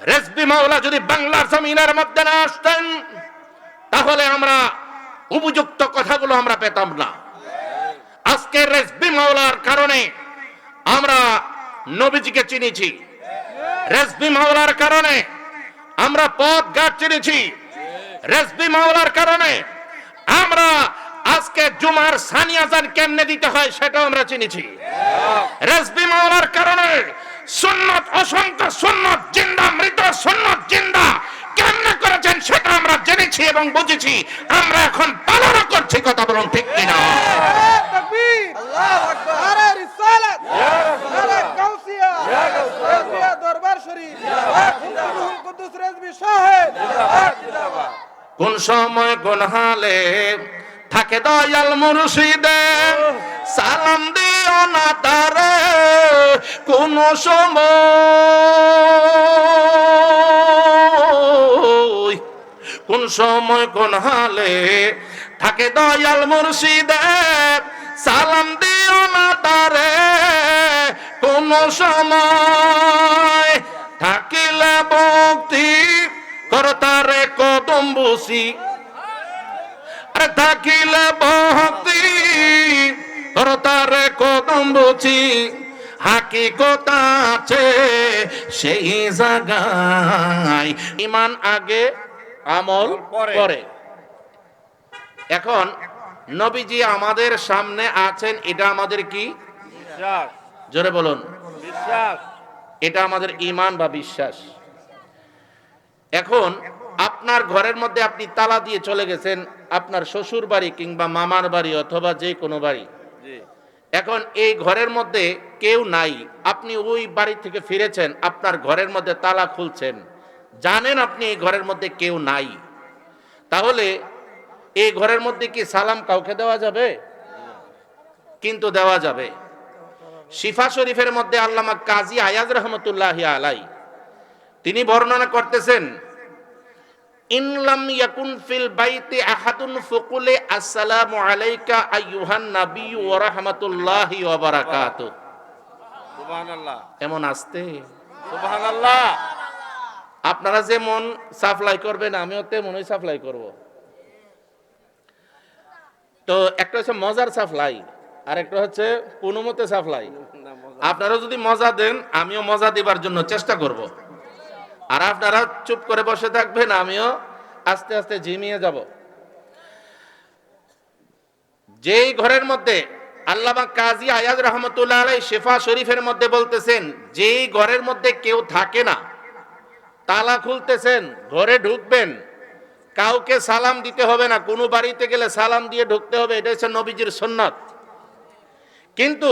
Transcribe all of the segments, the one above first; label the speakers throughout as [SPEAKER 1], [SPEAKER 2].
[SPEAKER 1] রেসবি মাওলা যদি বাংলার জমিনের মধ্যে না আসতেন, তাহলে আমরা উপযুক্ত কথাগুলো আমরা পেতাম না। আজকে রেসবি মাওলার কারণে আমরা নবীজিকে চিনেছি। রেসবি মাওলার কারণে আমরা পথ ঘাট চিনেছি। রেসবি মাওলার কারণে আমরা আজকে জুমার সানিয়াজান কেমনে দিতে হয় সেটাও আমরা চিনেছি। রেসবি মাওলার কারণে সুন্নত অসন্ত সুন্নত জিন্দা মৃত সুন্নত জিন্দা। কেমনে করেছেন সেটা আমরা জেনেছি এবং বুঝেছি। আমরা এখন পালন করছি কথা বলুন ঠিক কিনা? কোন সময় কোন হালে থাকে দয়াল মুর্শিদে। সালাম দিও না কোন সময় কোন সময় কোন হালে থাকে দয়াল মুর্শিদে, সালাম দিও না তারে। কোন সময় থাকিলে ভক্তি করতারে কদম বসি। আর থাকিলে ভক্তি করতারে কদম বসি। হাকিকত আছে সেই জায়গায়। ইমান আগে আমল।
[SPEAKER 2] পরে।
[SPEAKER 1] এখন নবীজি আমাদের সামনে আছেন এটা আমাদের কি?
[SPEAKER 2] বিশ্বাস।
[SPEAKER 1] জোরে বলুন।
[SPEAKER 2] বিশ্বাস।
[SPEAKER 1] এটা আমাদের ইমান বা বিশ্বাস? এখন আপনার ঘরের মধ্যে আপনি তালা দিয়ে চলে গেছেন আপনার শ্বশুর বাড়ি কিংবা মামার বাড়ি অথবা যে কোনো বাড়ি। এখন এই ঘরের মধ্যে কেউ নাই। আপনি ওই বাড়ি থেকে ফিরেছেন, আপনার ঘরের মধ্যে তালা খুলছেন। জানেন আপনি এই ঘরের মধ্যে কেউ নাই। তাহলে এই ঘরের মধ্যে কি সালাম কাউকে দেওয়া যাবে? কিন্তু দেওয়া যাবে। শিফা শরীফের মধ্যে আল্লামা কাজী আয়াজ রহমতুল্লাহ আলাই, তিনি বর্ণনা করতেছেন ইনলাম ইয়াকুন ফিল বাইতি আহাদুন ফুকুলে আসসালামু আলাইকা আইয়ুহান নাবী ওয়া রাহমাতুল্লাহি ওয়া বারাকাতুহু
[SPEAKER 2] সুবহানাল্লাহ।
[SPEAKER 1] এমন আসতে?
[SPEAKER 2] সুবহানাল্লাহ।
[SPEAKER 1] আপনারা যেমন সাপ্লাই করবেন আমিও তেমনই সাপ্লাই করব। তো একটা হচ্ছে মজার সাপ্লাই আর একটা হচ্ছে কোনো মতে সাপ্লাই। আপনারা যদি মজা দেন আমিও মজা দেবার জন্য চেষ্টা করব। আর আপনারা চুপ করে বসে থাকবেন, আমিও আস্তে আস্তে ঝিমিয়ে যাব। যেই ঘরের মধ্যে আল্লামা কাজী আয়াজ রহমতুল্লাহ আলাই শেফা শরীফের মধ্যে বলতেছেন, যেই ঘরের মধ্যে কেউ থাকে না, তালা খুলতেছেন, ঘরে ঢুকবেন, কাউকে সালাম দিতে হবে না, কোনো বাড়িতে গেলে সালাম দিয়ে ঢুকতে হবে এটা হচ্ছে নবীজির সন্ন্যত কিন্তু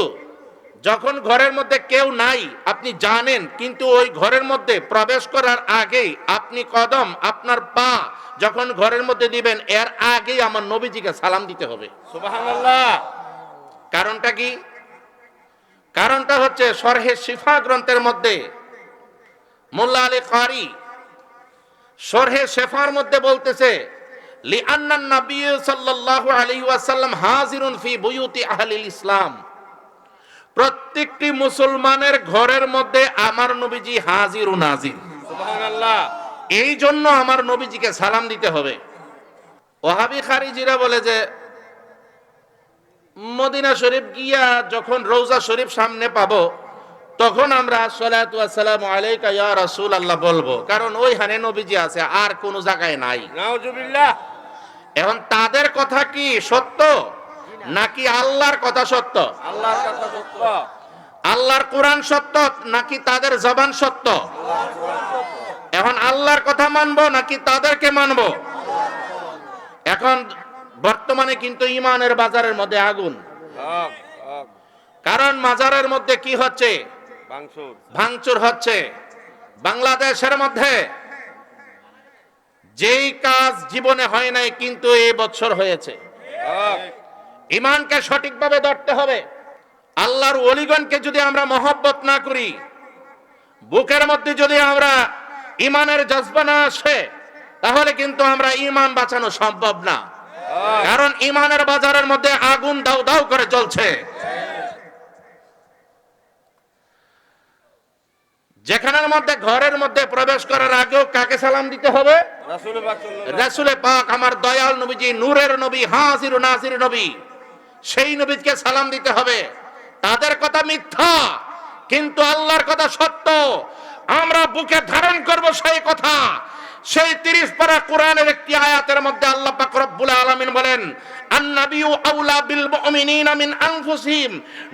[SPEAKER 1] যখন ঘরের মধ্যে কেউ নাই আপনি জানেন কিন্তু ওই ঘরের মধ্যে প্রবেশ করার আগেই আপনি কদম আপনার পা যখন ঘরের মধ্যে দিবেন এর আগেই আমার নবীজিকে সালাম দিতে হবে। কারণটা কি? কারণটা হচ্ছে সরহে শিফা গ্রন্থের মধ্যে মোল্লা আলী কারি সরহে শেফার মধ্যে বলতেছে লিআন্নান নবী সাল্লাল্লাহু আলাইহি ওয়াসাল্লাম হাজিরুন ফি বুয়ুতি আহলিল ইসলাম। প্রত্যেকটি মুসলমানের ঘরের মধ্যে আমার নবীজি হাজির ও নাজির। এই জন্য আমার নবীজিকে সালাম দিতে হবে। ওহাবি খারিজিরা বলে যে মদিনা শরীফ গিয়া যখন রৌজা শরীফ সামনে পাবো তখন আমরা আসসালামু আলাইকা ইয়া রাসূল আল্লাহ বলব কারণ ওই হানে নবীজি আছে আর কোন জায়গায় নাই।
[SPEAKER 2] নাউজুবিল্লাহ।
[SPEAKER 1] এখন তাদের কথা কি সত্য? নাকি আল্লাহর কথা সত্য?
[SPEAKER 2] আল্লাহর কথা সত্য।
[SPEAKER 1] আল্লাহর কোরআন সত্য নাকি তাদের জবান সত্য? এখন আল্লাহর কথা মানবো নাকি তাদেরকে মানবো? এখন বর্তমানে কিন্তু ইমানের বাজারের মধ্যে আগুন। কারণ মাজারের মধ্যে কি হচ্ছে? ভাঙচুর। হচ্ছে। বাংলাদেশের মধ্যে যেই কাজ জীবনে হয় নাই কিন্তু এই বছর হয়েছে। ইমানকে সঠিকভাবে ধরতে হবে। আল্লাহর অলিগণকে যদি আমরা মহব্বত না করি বুকের মধ্যে যদি আমরা ইমানের জজবা না আসে তাহলে কিন্তু আমরা ইমান বাঁচানো সম্ভব না। কারণ ইমানের বাজারের মধ্যে আগুন দাউ দাউ করে চলছে যেখানের মধ্যে ঘরের মধ্যে প্রবেশ করার আগেও কাকে সালাম দিতে হবে?
[SPEAKER 2] রাসূল পাক
[SPEAKER 1] আমার দয়াল নবীজি নূরের নবী হাজির নাজির নবী। সেই নবীকে সালাম দিতে হবে। তাদের কথা মিথ্যা, কিন্তু আল্লাহর কথা সত্য। আমরা বুকে ধারণ করব সেই কথা। সেই তিরিশ পারা কোরআনের একটি আয়াতের মধ্যে আল্লাহ পাক আলামিন বলেন আন্নাবিয়ু আউলা বিল মুমিনিনা আনফুসিহিম।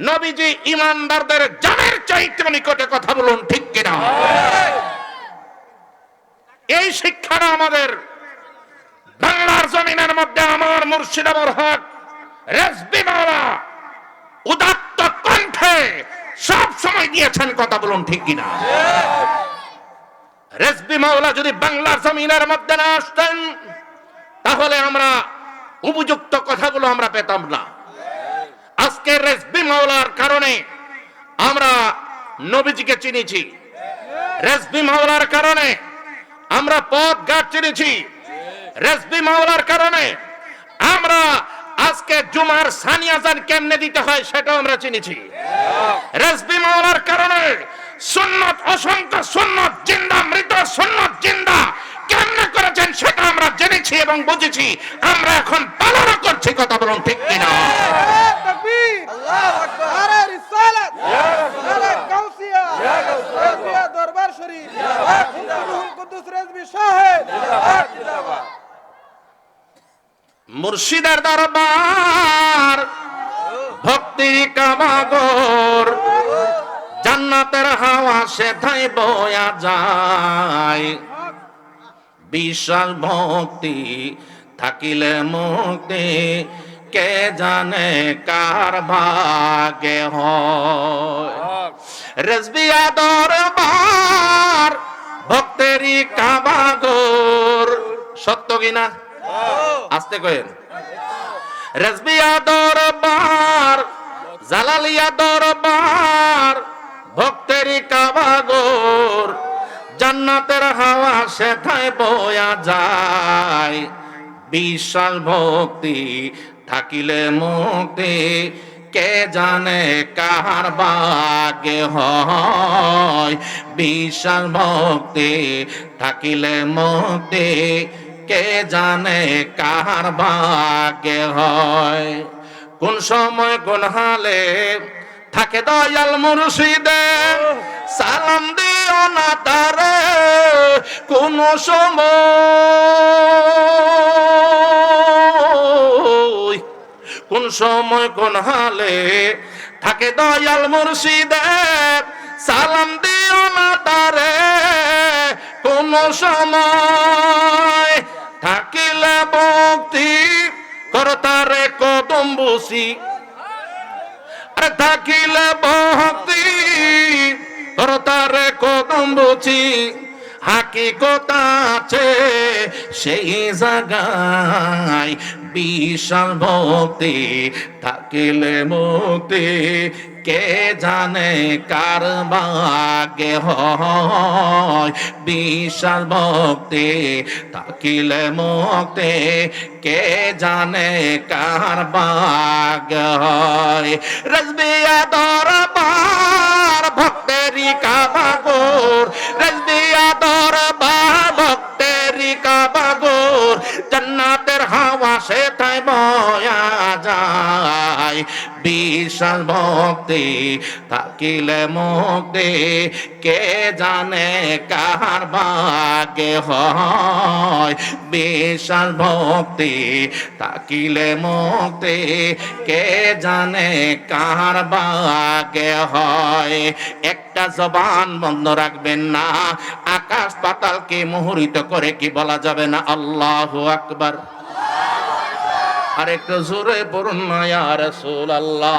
[SPEAKER 1] নবীজি ঈমানদারদের জানের চাইতে নিকটে কথা বলুন, ঠিক কিনা? এই শিক্ষাটা আমাদের বাংলার জমিনের মধ্যে আমার মুর্শিদাবাদ হক রেসবি মাওলা, উদাত্ত কণ্ঠে সব সময় দিয়েছেন কথা বলুন ঠিক কিনা? রেসবি মাওলা যদি বাংলার জমিনের মধ্যে না আসতেন, তাহলে আমরা উপযুক্ত কথাগুলো আমরা পেতাম না। আজকে রেসবি মাওলার কারণে আমরা নবীজিকে চিনেছি। রেসবি মাওলার কারণে আমরা পথ ঘাট চিনেছি। রেসবি মাওলার কারণে আমরা আজকে জুমার সানিয়াজান কেমনে দিতে হয় সেটাও আমরা চিনেছি। রেসবি মাওলার কারণে সুন্নত অসংখ্য সুন্নত জিন্দা, মৃত সুন্নত জিন্দা কেমনে করেছেন সেটা আমরা জেনেছি এবং বুঝেছি। আমরা এখন পালনও করছি, কথা বলুন ঠিক কিনা?
[SPEAKER 3] দরবার শরীফ। কুদ্দুস রেজবি শাহেদ
[SPEAKER 1] মুর্শিদের দরবার, ভক্তি কামাগর, জান্নাতের হাওয়া সেথায় বয়া যায়। বিশ্বাস ভক্তি থাকিলে মুক্তি, কে জানে কার ভাগে রেজবিয়া দরবার, ভক্তেরই কাবাগর সত্য কিনা আসতে কয়েন রেজবিয়া দরবার, জালালিয়া দরবার ভক্তেরই কাবাগর, জান্নাতের হাওয়া সেথায় বয়া যায়। বিশাল ভক্তি থাকিলে মুক্তি, কে জানে কার বাগে হয়। বিশ্বাস ভক্তি থাকিলে মুক্তি কে জানে কার বাগে হয়? কোন সময় কোন হালে থাকে দয়াল মুর্শিদে? সালাম দিও না তারে কোন সময়। কোন সময় কোন হালে থাকে দয়াল মুর্শিদে? সালাম দিও না তারে কোন সময়। ভক্তি করতারে কদম বসি। আর থাকিলে বহতি করতারে কদম বুঝি হাকিকত আছে সেই জায়গায় বিশাল ভক্তি, থাকিলে মুক্তি। কে জানে কার বাগে হয়? বিশাল ভক্তি, থাকিলে মুক্তি। কে জানে কার বাগ হয়? রজবিয়া দরবার ভক্তেরি কাবাগোর বয়া যায়। বিশাল ভক্তি থাকিলে মুক্তি, কে জানে কার ভাগে হয়? বিশাল ভক্তি থাকিলে মুক্তি, কে জানে কার ভাগে হয়? একটা জবান বন্ধ রাখবেন না, আকাশ পাতালকে মোহরিত করে কি বলা যাবে না? আল্লাহ আকবার। আর একটু জোরে পড়ুন না ইয়া রাসূলুল্লাহ।